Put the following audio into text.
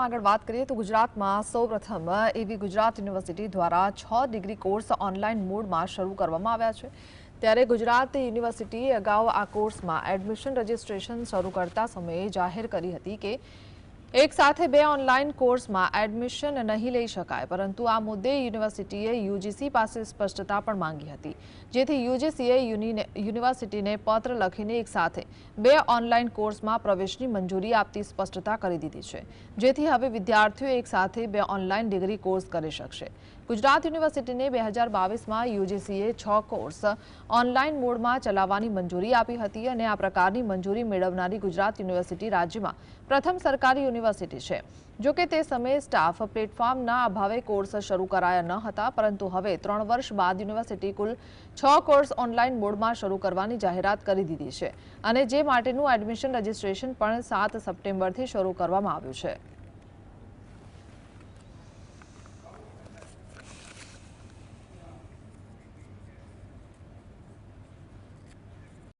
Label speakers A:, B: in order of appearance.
A: આગળ વાત કરીએ તો ગુજરાતમાં સૌપ્રથમ એબી ગુજરાત યુનિવર્સિટી દ્વારા 6 ડિગ્રી કોર્સ ઓનલાઈન મોડમાં શરૂ કરવામાં આવ્યા છે ત્યારે ગુજરાત યુનિવર્સિટી એગાઉ આ કોર્સમાં એડમિશન રજિસ્ટ્રેશન શરૂ કરતા સમયે જાહેર કરી હતી કે एक साथ बे ऑनलाइन कोर्स मा एडमिशन नहीं ले イ सकाए परंतु આ મુદ્દે યુનિવર્સિટીએ UGC પાસે સ્પષ્ટતા પણ માંગી હતી જેથી UGC એ યુની યુનિવર્સિટીને પાત્ર લખીને એક સાથે બે ઓનલાઈન કોર્સમાં પ્રવેશની મંજૂરી આપતી સ્પષ્ટતા કરી દીધી છે જેથી હવે વિદ્યાર્થીઓ એક સાથે બે ઓનલાઈન ડિગ્રી કોર્સ કરી શકે ગુજરાત યુનિવર્સિટીને 2022 માં UGC એ 6 કોર્સ ઓનલાઈન મોડમાં ચલાવવાની મંજૂરી આપી હતી અને આ પ્રકારની મંજૂરી મેળવનારી ગુજરાત યુનિવર્સિટી રાજ્યમાં પ્રથમ સરકારી યુનિવર્સિટી છે જો કે તે સમયે સ્ટાફ પ્લેટફોર્મ ના અભાવે કોર્સ શરૂ કરાયા ન હતા પરંતુ હવે 3 વર્ષ બાદ યુનિવર્સિટી કુલ 6 કોર્સ ઓનલાઈન મોડમાં શરૂ કરવાની જાહેરાત કરી દીધી છે અને જે માટેનું એડમિશન રજીસ્ટ્રેશન પણ 7 સપ્ટેમ્બર થી શરૂ કરવામાં આવ્યું છે